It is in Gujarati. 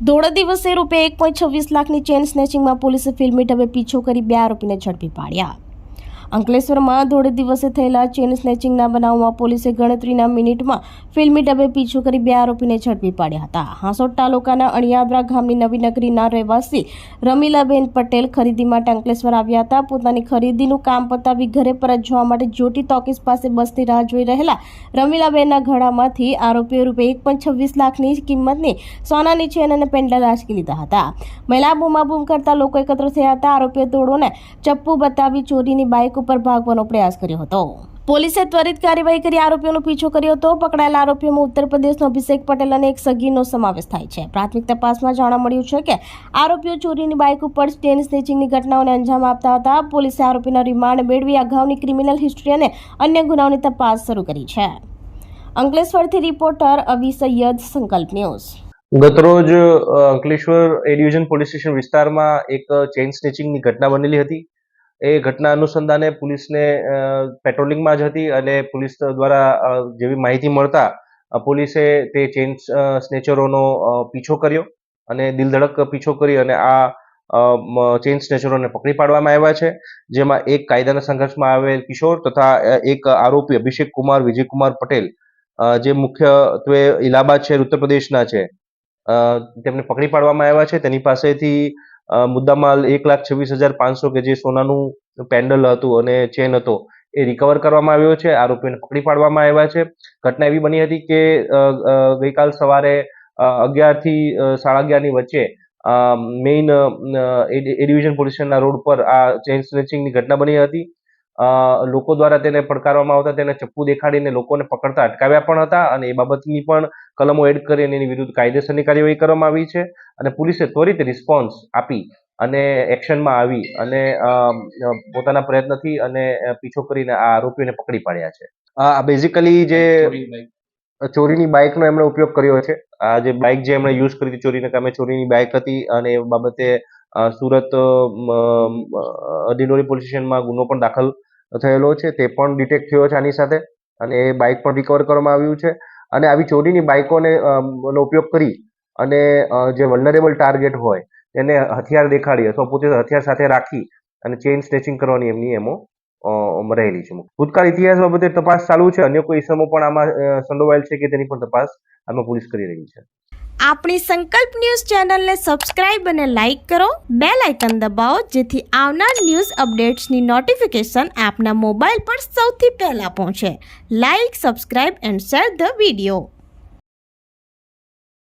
ધોળા દિવસે રૂપે એક પોઈન્ટ છવ્વીસ લાખની ચેન સ્નેચિંગમાં પોલીસે ફિલ્મી ઢબે પીછો કરી બે આરોપીને ઝડપી પાડ્યા. અંકલેશ્વરમાં ધોળે દિવસે થયેલા ચેન સ્નેચિંગના બનાવમાં પોલીસે ગણતરીના મિનિટમાં ફિલ્મી ડબે પીછો કરી બે આરોપીને ઝડપી પાડ્યા હતા. હાંસોટ તાલુકાના અણિયાદરા ગામની નવીનગરીના રહેવાસી રમીલાબેન પટેલ ખરીદી માટે અંકલેશ્વર આવ્યા હતા. પોતાની ખરીદીનું કામ પતાવી ઘરે પરત જવા માટે જ્યોતિ ટોકીસ પાસે બસની રાહ જોઈ રહેલા રમીલાબેનના ઘડામાંથી આરોપીઓ રૂપિયા એક પણ છવ્વીસ લાખની કિંમતની સોનાની ચેન અને પેન્ડલ આંચકી લીધા હતા. મહિલા બૂમાબૂમ કરતા લોકો એકત્ર થયા હતા. આરોપીએ દોડોને ચપ્પુ બતાવી ચોરીની બાઇક ઉપર ભાગવાનો પ્રયાસ કર્યો હતો. પોલીસે ત્વરિત કાર્યવાહી કરી આરોપીઓનો પીછો કર્યો હતો. પકડાયેલા આરોપીઓમાં ઉત્તર પ્રદેશનો અભિષેક પટેલ અને એક સગીનો સમાવેશ થાય છે. પ્રાથમિક તપાસમાં જાણવા મળ્યું છે કે આરોપીઓ ચોરીની બાઇક ઉપર ચેન સ્નેચિંગની ઘટનાઓને અંજામ આપતા હતા. પોલીસે આરોપીના રિમાન્ડ મેળવી અગાઉની ક્રિમિનલ હિસ્ટ્રી અને અન્ય ગુનાઓની તપાસ શરૂ કરી છે. અંકલેશ્વરથી રિપોર્ટર અવી સૈયદ, સંકલ્પ ન્યૂઝ. ગતરોજ Ankleshwar A division police station વિસ્તારમાં એક ચેઇન સ્નેચિંગની ઘટના બનેલી હતી. એ ઘટના અનુસંધાને પોલીસને પેટ્રોલિંગમાં જ હતી અને પોલીસ દ્વારા જેવી માહિતી મળતા પોલીસે તે ચેઇન સ્નેચરોનો પીછો કર્યો અને દિલધડક પીછો કરી અને આ ચેઇન સ્નેચરોને પકડી પાડવામાં આવ્યા છે. જેમાં એક કાયદાના સંઘર્ષમાં આવેલ કિશોર તથા એક આરોપી અભિષેક કુમાર, વિજયકુમાર પટેલ જે મુખ્યત્વે ઇલાહાબાદ શહેર ઉત્તર પ્રદેશના છે. તેમને પકડી પાડવામાં આવ્યા છે. તેની પાસેથી મુદ્દામાલ એક લાખ છવ્વીસ હજાર પાંચસો કે જે સોનાનું પેન્ડલ હતું અને ચેન હતો, એ રિકવર કરવામાં આવ્યો છે. આરોપીને પકડી પાડવામાં આવ્યા છે. ઘટના એવી બની હતી કે ગઈકાલ સવારે અગિયારથી સાડા અગિયારની વચ્ચે main A division police road પર આ ચેઇન સ્નેચિંગની ઘટના બની હતી. લોકો દ્વારા તેને પડકારવામાં આવતા તેને ચપ્પુ દેખાડીને લોકોને પકડતા અટકાવ્યા પણ હતા અને એ બાબતની પણ કલમો એડ કરી અને એની વિરુદ્ધ કાયદેસરની કાર્યવાહી કરવામાં આવી છે અને પોલીસે ત્વરિત રિસ્પોન્સ આપી અને એક્શનમાં આવી અને પોતાના પ્રયત્નથી અને પીછો કરીને આ આરોપીઓને પકડી પાડ્યા છે. આ બેઝિકલી જે ચોરીની બાઇકનો એમણે ઉપયોગ કર્યો છે. આ જે બાઇક જે એમણે યુઝ કરી હતી ચોરીના કામે ચોરીની બાઇક હતી અને એ બાબતે સુરત અધિનોરી પોલીસ સ્ટેશનમાં ગુનો પણ દાખલ થયેલો છે. તે પણ ડિટેક્ટ થયો છે આની સાથે અને એ બાઇક પણ રિકવર કરવામાં આવ્યું છે. અને આવી ચોરીની બાઇકોને નો ઉપયોગ કરી અને જે વલ્નરેબલ ટાર્ગેટ હોય એને હથિયાર દેખાડી અથવા પોતે હથિયાર સાથે રાખી અને ચેઇન સ્નેચિંગ કરવાની એમની એમો રહેલી છે ભૂતકાળ ઇતિહાસ બાબતે તપાસ ચાલુ છે. અન્ય કોઈ ઇસમો પણ આમાં સંડોવાયેલ છે કે તેની પણ તપાસ આમાં પોલીસ કરી રહી છે. આપણી સંકલ્પ ન્યૂઝ ચેનલને સબસ્ક્રાઇબ અને લાઇક કરો. બે લાઇકન દબાવો, જેથી આવનાર ન્યૂઝ અપડેટ્સની નોટિફિકેશન આપના મોબાઈલ પર સૌથી પહેલાં પહોંચે. Like, subscribe and share the video.